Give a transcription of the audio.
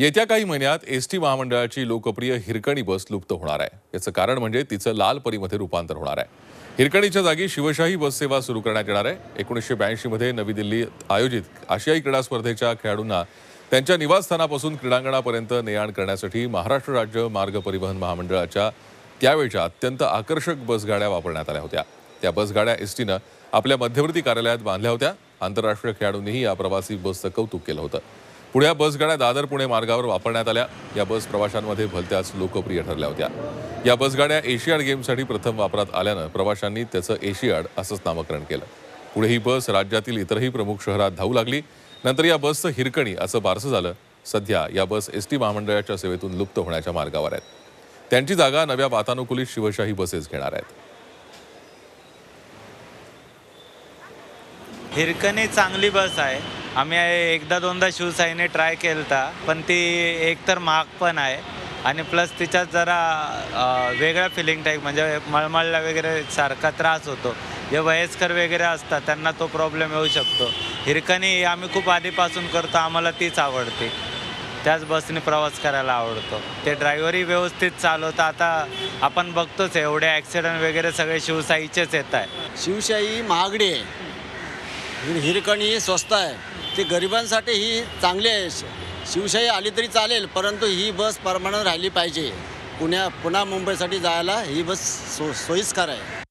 येत्या काही महिन्यात एस टी महामंडळाची लोकप्रिय हिरकणी बस लुप्त होणार आहे. याचं कारण म्हणजे तिचं लाल परीमध्ये रूपांतर होणार आहे. हिरकणीच्या जागी शिवशाही बस सेवा सुरू करण्यात येणार आहे. एकोणीसशे ब्याऐंशीमध्ये नवी दिल्लीत आयोजित आशियाई क्रीडा स्पर्धेच्या खेळाडूंना त्यांच्या निवासस्थानापासून क्रीडांगणापर्यंत ने आण करण्यासाठी महाराष्ट्र राज्य मार्ग परिवहन महामंडळाच्या त्यावेळच्या अत्यंत आकर्षक बसगाड्या वापरण्यात आल्या होत्या. त्या बसगाड्या एस टीनं आपल्या मध्यवर्ती कार्यालयात बांधल्या होत्या. आंतरराष्ट्रीय खेळाडूंनीही या प्रवासी बसचं कौतुक केलं होतं. पुढे या बसगाड्या दादर पुणे मार्गावर वापरण्यात आल्या. या बस प्रवाशांमध्ये भलत्याच लोकप्रिय ठरल्या होत्या. या बसगाड्या एशियाड गेमसाठी प्रथम वापरात आल्यानं प्रवाशांनी त्याचं एशियाड असंच नामकरण केलं. पुढे ही बस राज्यातील इतरही प्रमुख शहरात धावू लागली. नंतर या बसचं हिरकणी असं बारसं झालं. सध्या या बस एस टी महामंडळाच्या सेवेतून लुप्त होण्याच्या मार्गावर आहेत. त्यांची जागा नव्या वातानुकूलित शिवशाही बसेस घेणार आहेत. हिरकणी चांगली बस आहे. आम्ही एकदा दोनदा शिवसाईने ट्राय केलता पण ती एकतर महाग पण आहे. आणि प्लस तिच्यात जरा वेगळा फिलिंग टाईप म्हणजे मळमळला वगैरे सारखा त्रास होतो. जे वयस्कर वगैरे असतात त्यांना तो प्रॉब्लेम येऊ शकतो. हिरकणी आम्ही खूप आधीपासून करतो आम्हाला तीच आवडते. त्याच बसने प्रवास करायला आवडतो. ते ड्रायव्हरही व्यवस्थित चालवतं. आता आपण बघतोच एवढे ॲक्सिडेंट वगैरे सगळे शिवशाहीचेच येत आहे शिवशाही महागडी आहे. हिरकणी ही स्वस्त आहे. ते गरिबांसाठी ही चांगली आहे. शिवशाही आली तरी चालेल परंतु ही बस परमनंट राहिली पाहिजे. पुण्या पुन्हा मुंबईसाठी जायला ही बस सो सोयीस्कर आहे.